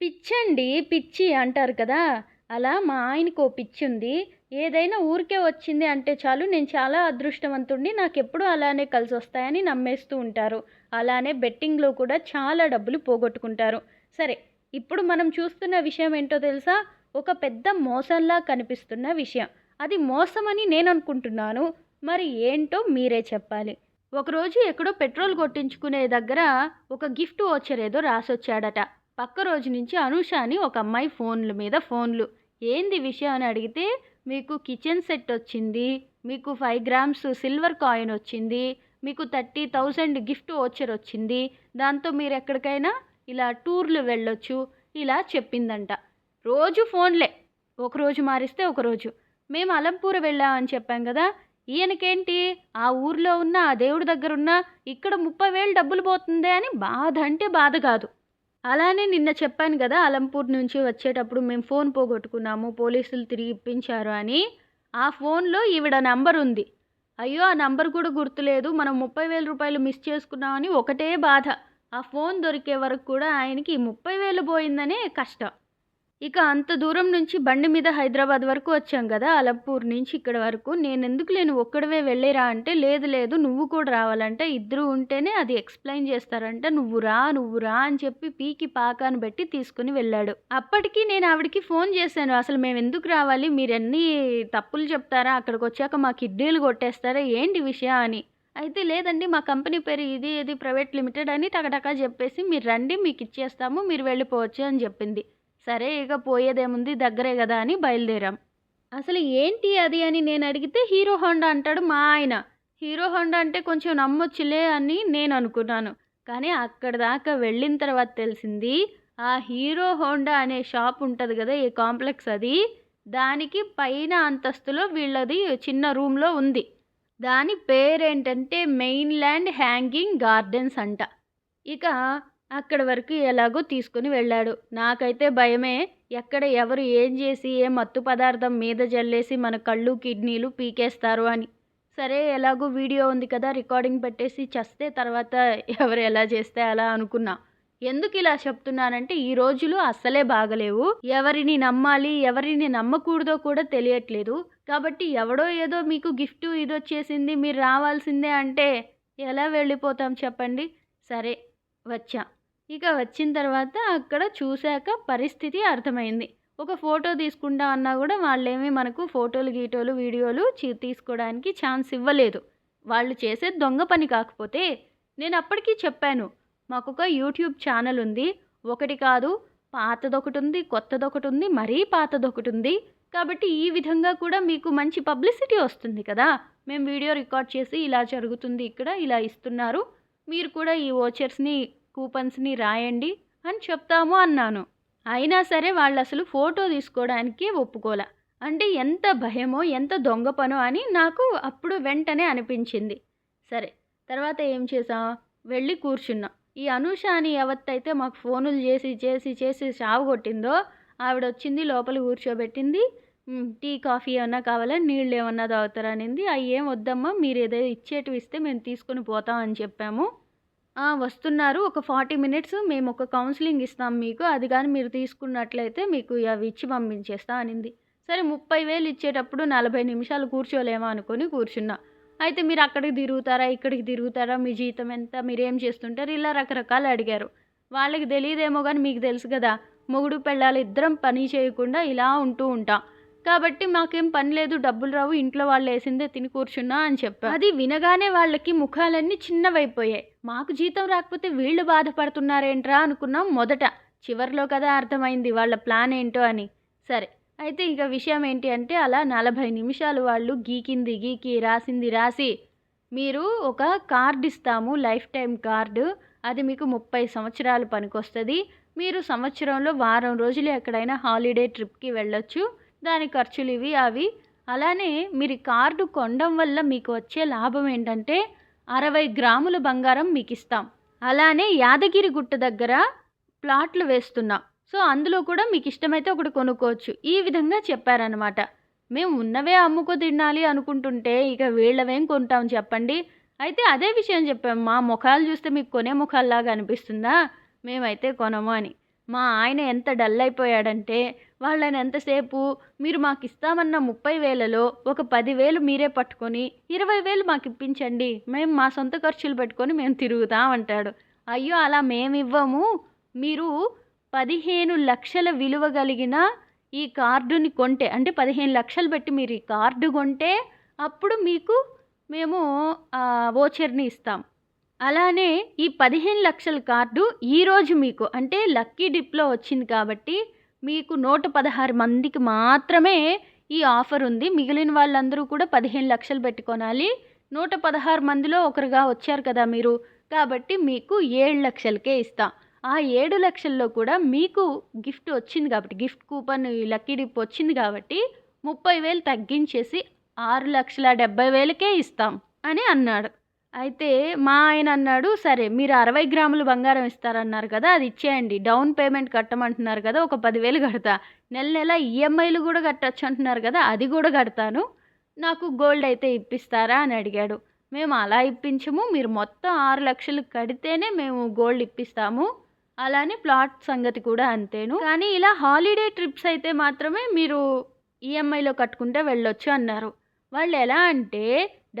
పిచ్చండి పిచ్చి అంటారు కదా. అలా మా ఆయనకు ఓ పిచ్చి ఉంది ఏదైనా ఊరికే వచ్చింది అంటే చాలు నేను చాలా అదృష్టవంతుడిని నాకు ఎప్పుడూ అలానే కలిసి వస్తాయని నమ్మేస్తూ ఉంటారు. అలానే బెట్టింగ్లో కూడా చాలా డబ్బులు పోగొట్టుకుంటారు. సరే ఇప్పుడు మనం చూస్తున్న విషయం ఏంటో తెలుసా? ఒక పెద్ద మోసంలా కనిపిస్తున్న విషయం. అది మోసమని నేను అనుకుంటున్నాను మరి ఏంటో మీరే చెప్పాలి. ఒకరోజు ఎక్కడో పెట్రోల్ కొట్టించుకునే దగ్గర ఒక గిఫ్ట్ వచ్చరేదో రాసొచ్చాడట. పక్క రోజు నుంచి అనూష అని ఒక అమ్మాయి ఫోన్ల మీద ఫోన్లు. ఏంది విషయం అని అడిగితే మీకు కిచెన్ సెట్ వచ్చింది మీకు ఫైవ్ గ్రామ్స్ సిల్వర్ కాయిన్ వచ్చింది మీకు థర్టీ థౌజండ్ గిఫ్ట్ ఓచర్ వచ్చింది దాంతో మీరు ఎక్కడికైనా ఇలా టూర్లు వెళ్ళొచ్చు ఇలా చెప్పిందంట. రోజు ఫోన్లే. ఒకరోజు మారిస్తే ఒకరోజు మేము అలంపూర్ వెళ్ళామని చెప్పాం కదా ఈయనకేంటి? ఆ ఊర్లో ఉన్న ఆ దేవుడి దగ్గర ఉన్న ఇక్కడ ముప్పై వేలు డబ్బులు పోతుందే అని బాధ అంటే బాధ కాదు. అలానే నిన్న చెప్పాను కదా అలంపూర్ నుంచి వచ్చేటప్పుడు మేము ఫోన్ పోగొట్టుకున్నాము పోలీసులు తిరిగి ఇప్పించారు అని. ఆ ఫోన్లో ఈవిడ నంబర్ ఉంది. అయ్యో ఆ నంబర్ కూడా గుర్తులేదు. మనం ముప్పై వేల రూపాయలు మిస్ చేసుకున్నామని ఒకటే బాధ. ఆ ఫోన్ దొరికే వరకు కూడా ఆయనకి ముప్పై వేలు పోయిందనే కష్టం. ఇక అంత దూరం నుంచి బండి మీద హైదరాబాద్ వరకు వచ్చాం కదా అలంపూర్ నుంచి ఇక్కడ వరకు. నేను ఎందుకు లేను ఒక్కడవే వెళ్ళిరా అంటే లేదు లేదు నువ్వు కూడా రావాలంటే. ఇద్దరు ఉంటేనే అది ఎక్స్ప్లెయిన్ చేస్తారంట. నువ్వు రా నువ్వు రా అని చెప్పి పీకి పాకాను పెట్టి తీసుకుని వెళ్ళాడు. అప్పటికి నేను ఆవిడకి ఫోన్ చేశాను. అసలు మేము ఎందుకు రావాలి? మీరు ఎన్ని తప్పులు చెప్తారా? అక్కడికి వచ్చాక మా కిడ్నీలు కొట్టేస్తారా? ఏంటి విషయం అని. అయితే లేదండి మా కంపెనీ పేరు ఇది ఇది ప్రైవేట్ లిమిటెడ్ అని టకటకా చెప్పేసి మీరు రండి మీకు ఇచ్చేస్తాము మీరు వెళ్ళిపోవచ్చు అని చెప్పింది. సరే ఇక పోయేదేముంది? దగ్గరే కదా అని బయలుదేరాం. అసలు ఏంటి అది అని నేను అడిగితే హీరో హోండా అంటాడు మా ఆయన. హీరో హోండా అంటే కొంచెం నమ్మొచ్చులే అని నేను అనుకున్నాను. కానీ అక్కడ దాకా వెళ్ళిన తర్వాత తెలిసింది ఆ హీరో హోండా అనే షాప్ ఉంటుంది కదా ఈ కాంప్లెక్స్ అది. దానికి పైన అంతస్తులో వీళ్ళది చిన్న రూమ్లో ఉంది. దాని పేరేంటంటే మెయిన్ల్యాండ్ హ్యాంగింగ్ గార్డెన్స్ అంట. ఇక అక్కడ వరకు ఎలాగో తీసుకుని వెళ్ళాడు. నాకైతే భయమే. ఎక్కడ ఎవరు ఏం చేసి ఏ మత్తు పదార్థం మీద జల్లేసి మన కళ్ళు కిడ్నీలు పీకేస్తారు అని. సరే ఎలాగో వీడియో ఉంది కదా రికార్డింగ్ పెట్టేసి చస్తే తర్వాత ఎవరు ఎలా చేస్తే అలా అనుకున్నా. ఎందుకు ఇలా చెప్తున్నానంటే ఈ రోజులు అస్సలే బాగలేవు. ఎవరిని నమ్మాలి ఎవరిని నమ్మకూడదో కూడా తెలియట్లేదు. కాబట్టి ఎవడో ఏదో మీకు గిఫ్ట్ ఇది వచ్చేసింది మీరు రావాల్సిందే అంటే ఎలా వెళ్ళిపోతాం చెప్పండి? సరే వచ్చా. ఇక వచ్చిన తర్వాత అక్కడ చూశాక పరిస్థితి అర్థమైంది. ఒక ఫోటో తీసుకుంటా అన్నా కూడా వాళ్ళేమీ మనకు ఫోటోలు గీటోలు వీడియోలు తీసుకోవడానికి ఛాన్స్ ఇవ్వలేదు. వాళ్ళు చేసే దొంగ పని కాకపోతే నేను అప్పటికీ చెప్పాను మాకు ఒక యూట్యూబ్ ఛానల్ ఉంది. ఒకటి కాదు పాతదొకటి ఉంది కొత్తదొకటి ఉంది మరీ పాతదొకటి ఉంది కాబట్టి ఈ విధంగా కూడా మీకు మంచి పబ్లిసిటీ వస్తుంది కదా. మేము వీడియో రికార్డ్ చేసి ఇలా జరుగుతుంది ఇక్కడ ఇలా ఇస్తున్నారు. మీరు కూడా ఈ ఓచర్స్ని కూపన్స్ని రాయండి అని చెప్తాము అన్నాను. అయినా సరే వాళ్ళు అసలు ఫోటో తీసుకోవడానికి ఒప్పుకోలే. అంటే ఎంత భయమో ఎంత దొంగ పనో అని నాకు అప్పుడు వెంటనే అనిపించింది. సరే తర్వాత ఏం చేసాం? వెళ్ళి కూర్చున్నాం. ఈ అనూష అని ఎవత్తైతే మాకు ఫోనులు చేసి చేసి చేసి చావు కొట్టిందో ఆవిడ వచ్చింది లోపల కూర్చోబెట్టింది. టీ కాఫీ ఏమన్నా కావాలా? నీళ్ళు ఏమన్నా తాగుతారా? అనింది. అవి ఏం వద్దమ్మా మీరు ఏదో ఇచ్చేటివి ఇస్తే మేము తీసుకుని పోతాం అని చెప్పాము. వస్తున్నారు. ఒక ఫార్టీ మినిట్స్ మేము ఒక కౌన్సిలింగ్ ఇస్తాం మీకు. అది కానీ మీరు తీసుకున్నట్లయితే మీకు అవి ఇచ్చి పంపించేస్తా అనింది. సరే ముప్పై వేలు ఇచ్చేటప్పుడు నలభై నిమిషాలు కూర్చోలేమో అనుకొని కూర్చున్నా. అయితే మీరు అక్కడికి తిరుగుతారా ఇక్కడికి తిరుగుతారా మీ జీతం ఎంత మీరు ఏం చేస్తుంటారు? ఇలా రకరకాలు అడిగారు. వాళ్ళకి తెలియదేమో కానీ మీకు తెలుసు కదా మొగుడు పెళ్ళాలి ఇద్దరం పని చేయకుండా ఇలా ఉంటూ ఉంటాం. కాబట్టి మాకేం పని లేదు డబ్బులు రావు ఇంట్లో వాళ్ళు వేసిందే తిని కూర్చున్నా అని చెప్పా అది వినగానే వాళ్ళకి ముఖాలన్నీ చిన్నవైపోయాయి. మాకు జీతం రాకపోతే వీళ్ళు బాధపడుతున్నారేంట్రా అనుకున్నాం మొదట. చివర్లో కదా అర్థమైంది వాళ్ళ ప్లాన్ ఏంటో అని. సరే అయితే ఇక విషయం ఏంటి అంటే అలా నలభై నిమిషాలు వాళ్ళు గీకింది గీకి రాసింది రాసి మీరు ఒక కార్డు ఇస్తాము లైఫ్ టైం కార్డు అది మీకు ముప్పై సంవత్సరాలు పనికొస్తుంది. మీరు సంవత్సరంలో వారం రోజులు ఎక్కడైనా హాలిడే ట్రిప్కి వెళ్ళొచ్చు. దాని ఖర్చులు ఇవి అవి. అలానే మీరు కార్డు కొనడం వల్ల మీకు వచ్చే లాభం ఏంటంటే అరవై గ్రాముల బంగారం మీకు ఇస్తాం. అలానే యాదగిరి గుట్ట దగ్గర ప్లాట్లు వేస్తున్నాం. సో అందులో కూడా మీకు ఇష్టమైతే ఒకటి కొనుక్కోవచ్చు. ఈ విధంగా చెప్పారనమాట మేము ఉన్నవే అమ్ముకు తినాలి అనుకుంటుంటే ఇక వీళ్ళవేం కొంటాం చెప్పండి. అయితే అదే విషయం చెప్పాం. మా ముఖాలు చూస్తే మీకు కొనే ముఖాల్లాగా అనిపిస్తుందా? మేమైతే కొనము అని. మా ఆయన ఎంత డల్ అయిపోయాడంటే వాళ్ళని ఎంతసేపు మీరు మాకు ఇస్తామన్న ముప్పై వేలలో ఒక పదివేలు మీరే పట్టుకొని ఇరవై వేలు మాకు ఇప్పించండి మేము మా సొంత ఖర్చులు పెట్టుకొని మేము తిరుగుతాం అంటాడు అయ్యో అలా మేము ఇవ్వము మీరు పదిహేను లక్షల విలువ కలిగిన ఈ కార్డుని కొంటే అంటే పదిహేను లక్షలు పెట్టి మీరు ఈ కార్డు కొంటే అప్పుడు మీకు మేము ఓచర్ని ఇస్తాం. అలానే ఈ పదిహేను లక్షల కార్డు ఈరోజు మీకు అంటే లక్కీ డిప్లో వచ్చింది కాబట్టి మీకు నూట పదహారు మందికి మాత్రమే ఈ ఆఫర్ ఉంది. మిగిలిన వాళ్ళందరూ కూడా పదిహేను లక్షలు పెట్టుకోనాలి. నూట పదహారు మందిలో ఒకరుగా వచ్చారు కదా మీరు కాబట్టి మీకు ఏడు లక్షలకే ఇస్తాం. ఆ ఏడు లక్షల్లో కూడా మీకు గిఫ్ట్ వచ్చింది కాబట్టి గిఫ్ట్ కూపన్ ఈ లక్కీ డిప్ వచ్చింది కాబట్టి ముప్పై వేలు తగ్గించేసి ఆరు లక్షల డెబ్బై వేలకే ఇస్తాం అని అన్నాడు. అయితే మా ఆయన అన్నాడు సరే మీరు అరవై గ్రాములు బంగారం ఇస్తారన్నారు కదా అది ఇచ్చేయండి. డౌన్ పేమెంట్ కట్టమంటున్నారు కదా ఒక పదివేలు కడతా. నెల నెల ఈఎంఐలు కూడా కట్టచ్చు అంటున్నారు కదా అది కూడా కడతాను. నాకు గోల్డ్ అయితే ఇప్పిస్తారా? అని అడిగాడు. మేము అలా ఇప్పించము. మీరు మొత్తం ఆరు లక్షలు కడితేనే మేము గోల్డ్ ఇప్పిస్తాము. అలానే ప్లాట్ సంగతి కూడా అంతేను. కానీ ఇలా హాలిడే ట్రిప్స్ అయితే మాత్రమే మీరు ఈఎంఐలో కట్టుకుంటే వెళ్ళొచ్చు అన్నారు. వాళ్ళు ఎలా అంటే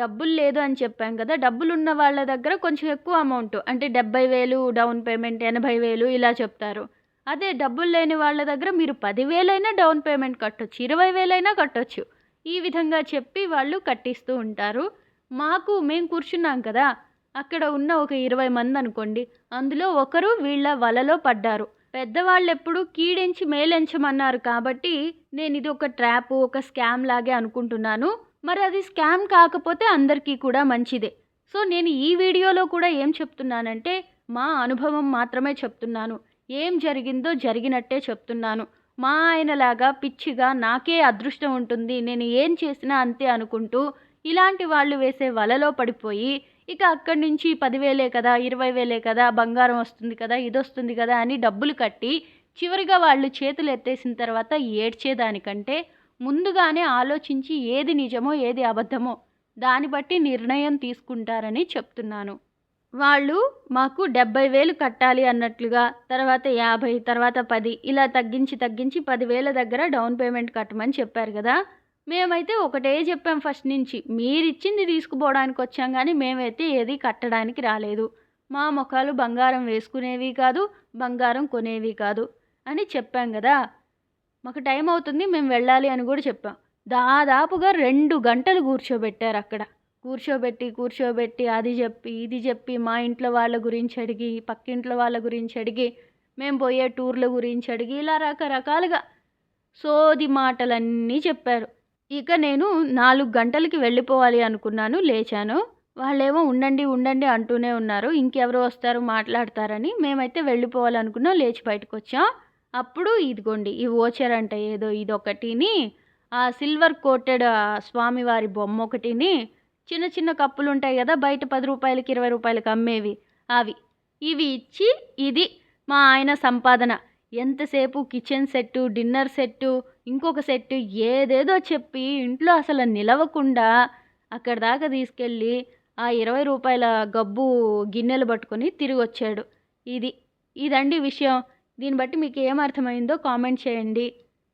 డబ్బులు లేదు అని చెప్పాం కదా డబ్బులు ఉన్న వాళ్ళ దగ్గర కొంచెం ఎక్కువ అమౌంట్ అంటే డెబ్బై వేలు డౌన్ పేమెంట్ ఎనభై వేలు ఇలా చెప్తారు. అదే డబ్బులు లేని వాళ్ళ దగ్గర మీరు పదివేలైనా డౌన్ పేమెంట్ కట్టొచ్చు ఇరవై వేలైనా కట్టొచ్చు. ఈ విధంగా చెప్పి వాళ్ళు కట్టిస్తూ ఉంటారు. మాకు మేము కూర్చున్నాం కదా అక్కడ ఉన్న ఒక ఇరవై మంది అనుకోండి అందులో ఒకరు వీళ్ళ వలలో పడ్డారు. పెద్దవాళ్ళు ఎప్పుడు కీడించి మేలెంచమన్నారు కాబట్టి నేను ఇది ఒక ట్రాప్ ఒక స్కామ్ లాగే అనుకుంటున్నాను. మరి అది స్కామ్ కాకపోతే అందరికీ కూడా మంచిదే. సో నేను ఈ వీడియోలో కూడా ఏం చెప్తున్నానంటే మా అనుభవం మాత్రమే చెప్తున్నాను. ఏం జరిగిందో జరిగినట్టే చెప్తున్నాను. మా ఆయనలాగా పిచ్చిగా నాకే అదృష్టం ఉంటుంది నేను ఏం చేసినా అంతే అనుకుంటూ ఇలాంటి వాళ్ళు వేసే వలలో పడిపోయి ఇక అక్కడి నుంచి పదివేలే కదా ఇరవై వేలే కదా బంగారం వస్తుంది కదా ఇది వస్తుంది కదా అని డబ్బులు కట్టి చివరిగా వాళ్ళు చేతులు ఎత్తేసిన తర్వాత ఏడ్చేదానికంటే ముందుగానే ఆలోచించి ఏది నిజమో ఏది అబద్ధమో దాన్ని బట్టి నిర్ణయం తీసుకుంటారని చెప్తున్నాను. వాళ్ళు మాకు డెబ్బై వేలు కట్టాలి అన్నట్లుగా తర్వాత యాభై తర్వాత పది ఇలా తగ్గించి తగ్గించి పదివేల దగ్గర డౌన్ పేమెంట్ కట్టమని చెప్పారు కదా. మేమైతే ఒకటే చెప్పాం ఫస్ట్ నుంచి మీరిచ్చింది తీసుకుపోవడానికి వచ్చాం కానీ మేమైతే ఏది కట్టడానికి రాలేదు. మా ముఖాలు బంగారం వేసుకునేవి కాదు బంగారం కొనేవి కాదు అని చెప్పాం కదా. మాకు టైం అవుతుంది మేము వెళ్ళాలి అని కూడా చెప్పాం. దాదాపుగా రెండు గంటలు కూర్చోబెట్టారు అక్కడ. కూర్చోబెట్టి కూర్చోబెట్టి అది చెప్పి ఇది చెప్పి మా ఇంట్లో వాళ్ళ గురించి అడిగి పక్కింట్లో వాళ్ళ గురించి అడిగి మేము పోయే టూర్ల గురించి అడిగి ఇలా రకరకాలుగా సోది మాటలన్నీ చెప్పారు. ఇక నేను నాలుగు గంటలకి వెళ్ళిపోవాలి అనుకున్నాను లేచాను. వాళ్ళేమో ఉండండి ఉండండి అంటూనే ఉన్నారు. ఇంకెవరు వస్తారు మాట్లాడతారని మేమైతే వెళ్ళిపోవాలనుకున్నాం లేచి బయటకు వచ్చాం అప్పుడు ఇదిగోండి ఈ ఓచర్ అంటే ఏదో ఇదొకటిని ఆ సిల్వర్ కోటెడ్ స్వామివారి బొమ్మ ఒకటిని చిన్న చిన్న కప్పులు ఉంటాయి కదా బయట పది రూపాయలకి ఇరవై రూపాయలకి అమ్మేవి. అవి. ఇవి ఇచ్చి ఇది మా ఆయన సంపాదన. ఎంతసేపు కిచెన్ సెట్టు డిన్నర్ సెట్టు ఇంకొక సెట్టు ఏదేదో చెప్పి ఇంట్లో అసలు నిలవకుండా అక్కడ దాకా తీసుకెళ్ళి ఆ ఇరవై రూపాయల గబ్బు గిన్నెలు పట్టుకొని తిరిగి వచ్చాడు ఇది. ఇదండి విషయం. దీన్ని బట్టి మీకు ఏమర్థమైందో కామెంట్ చేయండి.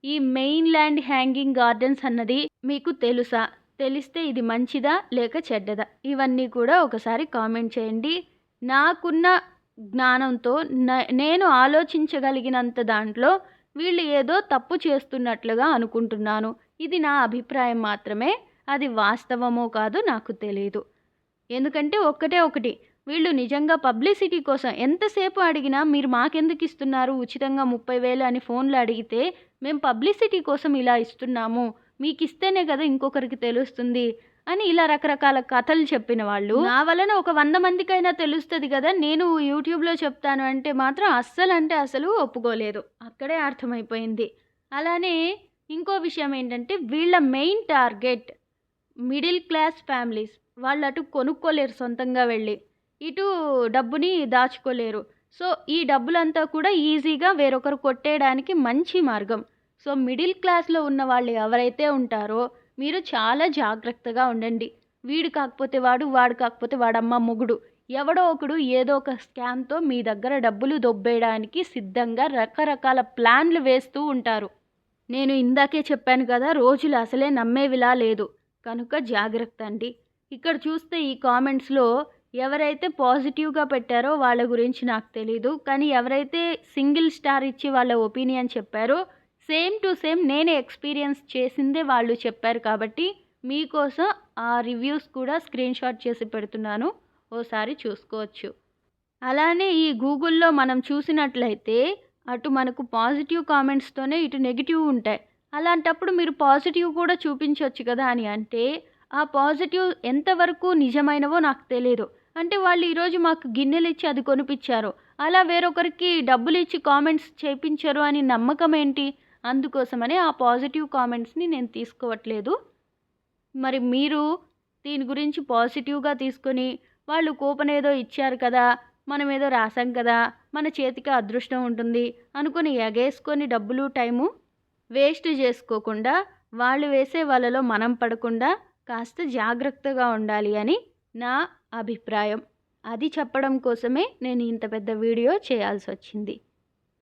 ఈ మెయిన్ ల్యాండ్ హ్యాంగింగ్ గార్డెన్స్ అన్నది మీకు తెలుసా? తెలిస్తే ఇది మంచిదా లేక చెడ్డదా? ఇవన్నీ కూడా ఒకసారి కామెంట్ చేయండి. నాకున్న జ్ఞానంతో నేను ఆలోచించగలిగినంత దాంట్లో వీళ్ళు ఏదో తప్పు చేస్తున్నట్లుగా అనుకుంటున్నాను. ఇది నా అభిప్రాయం మాత్రమే. అది వాస్తవమో కాదో నాకు తెలియదు ఎందుకంటే ఒక్కటే ఒకటి. వీళ్ళు నిజంగా పబ్లిసిటీ కోసం ఎంతసేపు అడిగినా మీరు మాకెందుకు ఇస్తున్నారు ఉచితంగా ముప్పై వేలు అని ఫోన్లో అడిగితే మేము పబ్లిసిటీ కోసం ఇలా ఇస్తున్నాము. మీకు ఇస్తేనే కదా ఇంకొకరికి తెలుస్తుంది అని ఇలా రకరకాల కథలు చెప్పిన వాళ్ళు. నా వలన ఒక వంద మందికైనా తెలుస్తుంది కదా నేను యూట్యూబ్లో చెప్తాను అంటే మాత్రం అస్సలు అంటే అసలు ఒప్పుకోలేదు. అక్కడే అర్థమైపోయింది. అలానే ఇంకో విషయం ఏంటంటే వీళ్ళ main target middle class families వాళ్ళు అటు కొనుక్కోలేరు సొంతంగా వెళ్ళి. ఇటు డబ్బుని దాచుకోలేరు. సో ఈ డబ్బులంతా కూడా ఈజీగా వేరొకరు కొట్టేయడానికి మంచి మార్గం. సో మిడిల్ క్లాస్లో ఉన్న వాళ్ళు ఎవరైతే ఉంటారో మీరు చాలా జాగ్రత్తగా ఉండండి. వీడు కాకపోతే వాడు వాడు కాకపోతే వాడమ్మ మొగుడు. ఎవడో ఒకడు ఏదో ఒక స్కామ్తో మీ దగ్గర డబ్బులు దొబ్బేయడానికి సిద్ధంగా రకరకాల ప్లాన్లు వేస్తూ ఉంటారు. నేను ఇందాకే చెప్పాను కదా రోజులు అసలే నమ్మేవిలా లేదు. కనుక జాగ్రత్త అండి. ఇక్కడ చూస్తే ఈ కామెంట్స్లో ఎవరైతే పాజిటివ్గా పెట్టారో వాళ్ళ గురించి నాకు తెలీదు. కానీ ఎవరైతే సింగిల్ స్టార్ ఇచ్చి వాళ్ళ ఒపీనియన్ చెప్పారో సేమ్ టు సేమ్ నేనే ఎక్స్పీరియన్స్ చేసిందే వాళ్ళు చెప్పారు కాబట్టి మీకోసం ఆ రివ్యూస్ కూడా స్క్రీన్ షాట్ చేసి పెడుతున్నాను. ఓసారి చూసుకోవచ్చు. అలానే ఈ గూగుల్లో మనం చూసినట్లయితే అటు మనకు పాజిటివ్ కామెంట్స్తోనే ఇటు నెగిటివ్ ఉంటాయి. అలాంటప్పుడు మీరు పాజిటివ్ కూడా చూపించవచ్చు కదా అని అంటే ఆ పాజిటివ్ ఎంతవరకు నిజమైనవో నాకు తెలియదు అంటే వాళ్ళు ఈరోజు మాకు గిన్నెలు ఇచ్చి అది కొనిపించారు అలా వేరొకరికి డబ్బులు ఇచ్చి కామెంట్స్ చేయించారు అని నమ్మకం ఏంటి అందుకోసమనే ఆ పాజిటివ్ కామెంట్స్ని నేను తీసుకోవట్లేదు. మరి మీరు దీని గురించి పాజిటివ్గా తీసుకొని వాళ్ళు కూపన్ ఏదో ఇచ్చారు కదా మనం ఏదో రాసాం కదా మన చేతికి అదృష్టం ఉంటుంది అనుకుని ఎగేసుకొని డబ్బులు టైము వేస్ట్ చేసుకోకుండా వాళ్ళు వేసే వాళ్ళలో మనం పడకుండా కాస్త జాగ్రత్తగా ఉండాలి అని నా అభిప్రాయం. అది చెప్పడం కోసమే నేను ఇంత పెద్ద వీడియో చేయాల్సి వచ్చింది